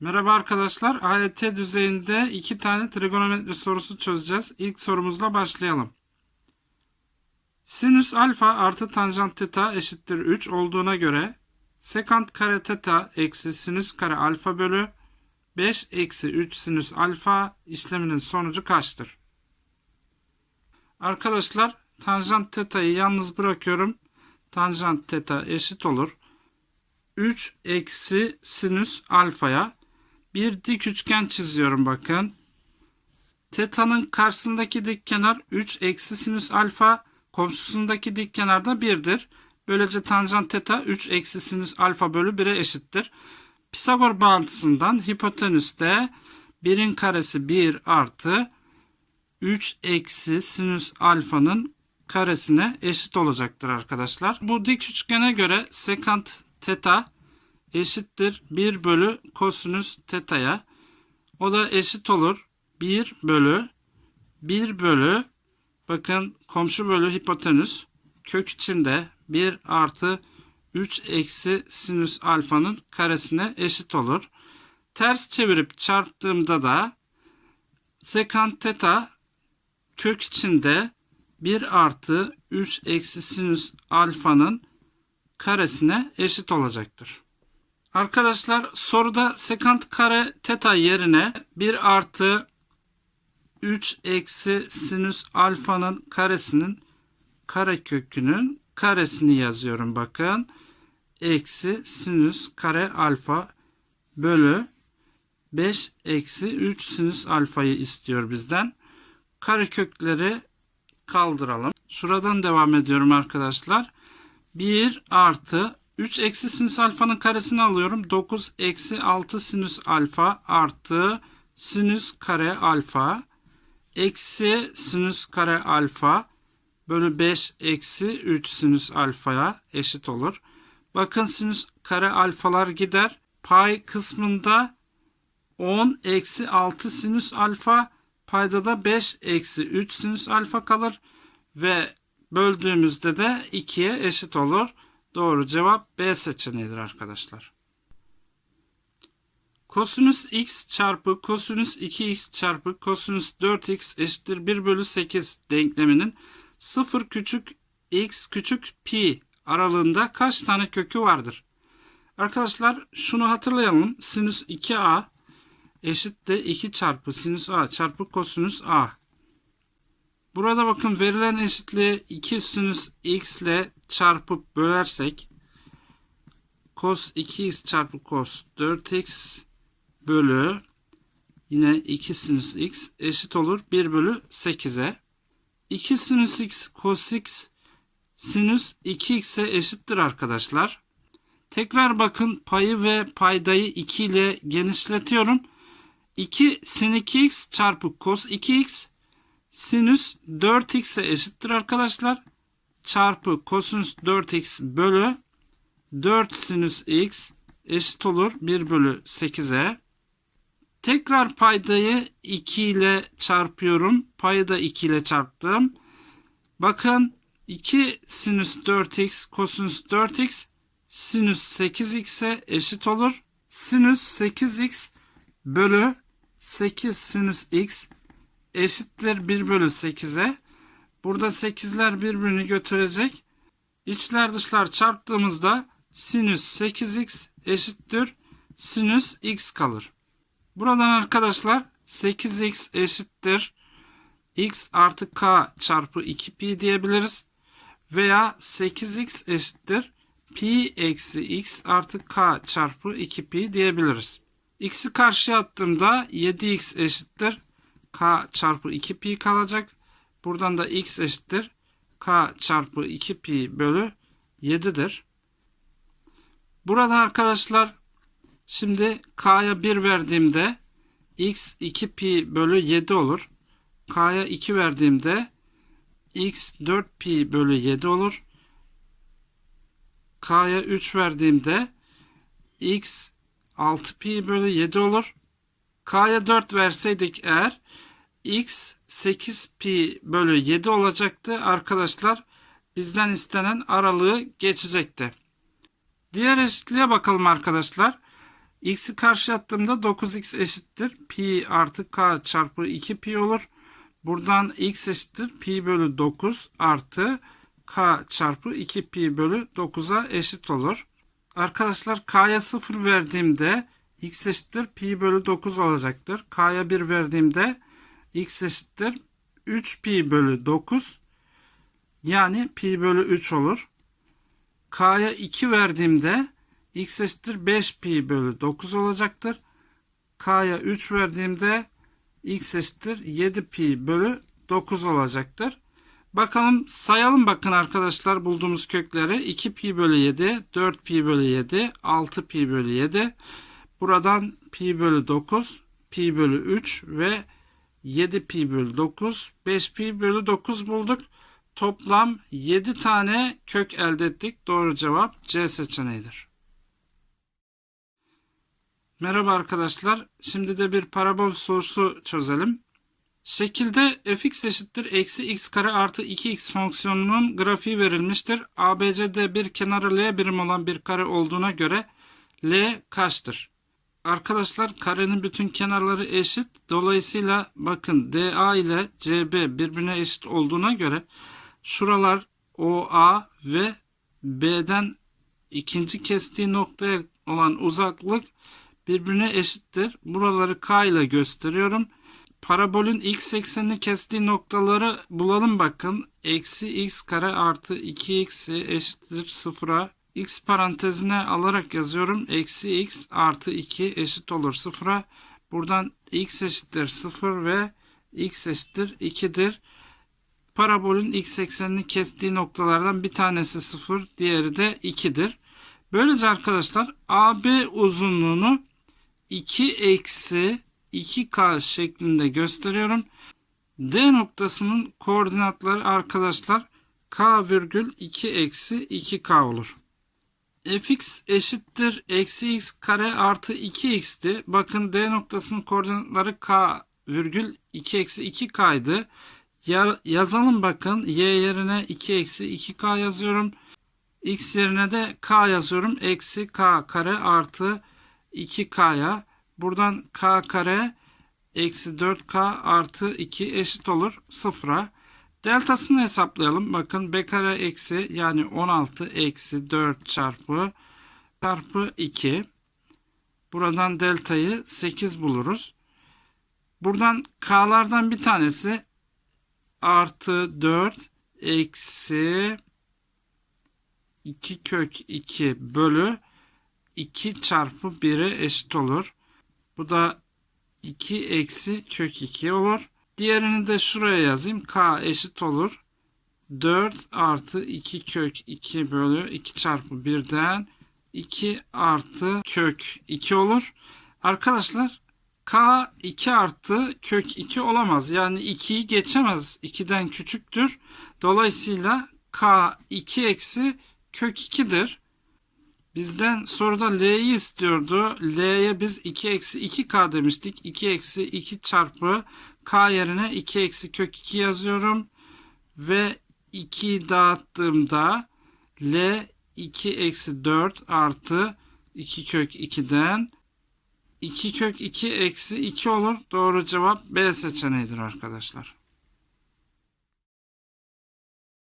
Merhaba arkadaşlar. AYT düzeyinde iki tane trigonometri sorusu çözeceğiz. İlk sorumuzla başlayalım. Sinüs alfa artı tanjant teta eşittir 3 olduğuna göre sekant kare teta eksi sinüs kare alfa bölü 5 eksi 3 sinüs alfa işleminin sonucu kaçtır? Arkadaşlar tanjant teta'yı yalnız bırakıyorum. Tanjant teta eşit olur. 3 eksi sinüs alfaya bir dik üçgen çiziyorum bakın. Teta'nın karşısındaki dik kenar 3 eksi sinüs alfa komşusundaki dik kenar da 1'dir. Böylece tanjant teta 3 eksi sinüs alfa bölü 1'e eşittir. Pisagor bağıntısından hipotenüste 1'in karesi 1 artı 3 eksi sinüs alfanın karesine eşit olacaktır arkadaşlar. Bu dik üçgene göre sekant teta eşittir 1 bölü kosinüs teta'ya. O da eşit olur 1 bölü 1 bölü bakın komşu bölü hipotenüs kök içinde 1 artı 3 eksi sinüs alfanın karesine eşit olur. Ters çevirip çarptığımda da sekant teta kök içinde 1 artı 3 eksi sinüs alfanın karesine eşit olacaktır. Arkadaşlar soruda sekant kare teta yerine 1 artı 3 eksi sinüs alfanın karesinin karekökünün karesini yazıyorum bakın. Eksi sinüs kare alfa bölü 5 eksi 3 sinüs alfayı istiyor bizden. Karekökleri kaldıralım. Şuradan devam ediyorum arkadaşlar. 1 artı 3 eksi sinüs alfanın karesini alıyorum. 9 eksi 6 sinüs alfa artı sinüs kare alfa eksi sinüs kare alfa bölü 5 eksi 3 sinüs alfaya eşit olur. Bakın sinüs kare alfalar gider. Pay kısmında 10 eksi 6 sinüs alfa payda da 5 eksi 3 sinüs alfa kalır ve böldüğümüzde de 2'ye eşit olur. Doğru cevap B seçeneğidir arkadaşlar. Kosinüs x çarpı kosinüs 2x çarpı kosinüs 4x eşittir 1 bölü 8 denkleminin 0 küçük x küçük pi aralığında kaç tane kökü vardır? Arkadaşlar şunu hatırlayalım. Sinüs 2a eşittir 2 çarpı sinüs a çarpı kosinüs a. Burada bakın verilen eşitliği 2 sinüs x ile çarpıp bölersek cos 2x çarpı cos 4x bölü yine 2 sinüs x eşit olur 1 bölü 8'e. 2 sinüs x cos x sinüs 2x'e eşittir arkadaşlar. Tekrar bakın payı ve paydayı 2 ile genişletiyorum. 2 sin 2x çarpı cos 2x sinüs 4x'e eşittir arkadaşlar. Çarpı kosinüs 4x bölü 4 sinüs x eşit olur 1 bölü 8'e. Tekrar paydayı 2 ile çarpıyorum. Payı da 2 ile çarptım. Bakın 2 sinüs 4x kosinüs 4x sinüs 8x'e eşit olur. Sinüs 8x bölü 8 sinüs x eşittir 1 bölü 8'e. Burada 8'ler birbirini götürecek. İçler dışlar çarptığımızda sinüs 8x eşittir sinüs x kalır. Buradan arkadaşlar 8x eşittir x artı k çarpı 2pi diyebiliriz. Veya 8x eşittir pi eksi x artı k çarpı 2pi diyebiliriz. x'i karşıya attığımda 7x eşittir k çarpı 2pi kalacak. Buradan da x eşittir k çarpı 2pi bölü 7'dir. Burada arkadaşlar şimdi k'ya 1 verdiğimde x 2pi bölü 7 olur. k'ya 2 verdiğimde x 4pi bölü 7 olur. k'ya 3 verdiğimde x 6pi bölü 7 olur. k'ya 4 verseydik eğer x 8 pi bölü 7 olacaktı arkadaşlar. Bizden istenen aralığı geçecekti. Diğer eşitliğe bakalım arkadaşlar. X'i karşı attığımda 9x eşittir. Pi artı k çarpı 2 pi olur. Buradan x eşittir. Pi bölü 9 artı k çarpı 2 pi bölü 9'a eşit olur. Arkadaşlar k'ya 0 verdiğimde x eşittir pi bölü 9 olacaktır. K'ya 1 verdiğimde x eşittir 3 pi bölü 9 yani pi bölü 3 olur. K'ya 2 verdiğimde x eşittir 5 pi bölü 9 olacaktır. K'ya 3 verdiğimde x eşittir 7 pi bölü 9 olacaktır. Bakalım sayalım bakın arkadaşlar bulduğumuz kökleri 2 pi bölü 7, 4 pi bölü 7, 6 pi bölü 7. Buradan pi bölü 9, pi bölü 3 ve 7 pi bölü 9, 5 pi bölü 9 bulduk. Toplam 7 tane kök elde ettik. Doğru cevap C seçeneğidir. Merhaba arkadaşlar. Şimdi de bir parabol sorusu çözelim. Şekilde fx eşittir eksi x kare artı 2x fonksiyonunun grafiği verilmiştir. ABC'de bir kenarı L birim olan bir kare olduğuna göre L kaçtır? Arkadaşlar karenin bütün kenarları eşit. Dolayısıyla bakın DA ile CB birbirine eşit olduğuna göre şuralar OA ve B'den ikinci kestiği noktaya olan uzaklık birbirine eşittir. Buraları K ile gösteriyorum. Parabolün x eksenini kestiği noktaları bulalım bakın. Eksi x kare artı 2x'i eşittir sıfıra. X parantezine alarak yazıyorum. Eksi x artı 2 eşit olur sıfıra. Buradan x eşittir 0 ve x eşittir 2'dir. Parabolün x eksenini kestiği noktalardan bir tanesi 0, diğeri de 2'dir. Böylece arkadaşlar AB uzunluğunu 2 eksi 2K şeklinde gösteriyorum. D noktasının koordinatları arkadaşlar K virgül 2 eksi 2K olur. Fx eşittir eksi x kare artı 2x'ti. Bakın D noktasının koordinatları K virgül 2 eksi 2K'ydı. Ya, yazalım bakın y yerine 2 eksi 2K yazıyorum. X yerine de K yazıyorum. Eksi K kare artı 2K'ya. Buradan K kare eksi 4K artı 2 eşit olur sıfıra. Deltasını hesaplayalım. Bakın B kare eksi yani 16 eksi 4 çarpı çarpı 2. Buradan deltayı 8 buluruz. Buradan K'lardan bir tanesi artı 4 eksi 2 kök 2 bölü 2 çarpı 1'e eşit olur. Bu da 2 eksi kök 2 olur. Diğerini de şuraya yazayım. K eşit olur. 4 artı 2 kök 2 bölü 2 çarpı 1'den 2 artı kök 2 olur. Arkadaşlar K 2 artı kök 2 olamaz. Yani 2'yi geçemez. 2'den küçüktür. Dolayısıyla K 2 eksi kök 2'dir. Bizden soruda L'yi istiyordu. L'ye biz 2 eksi 2K demiştik. 2 eksi 2 çarpı K yerine 2 eksi kök 2 yazıyorum. Ve 2 dağıttığımda L 2 eksi 4 artı 2 kök 2'den 2 kök 2 eksi 2 olur. Doğru cevap B seçeneğidir arkadaşlar.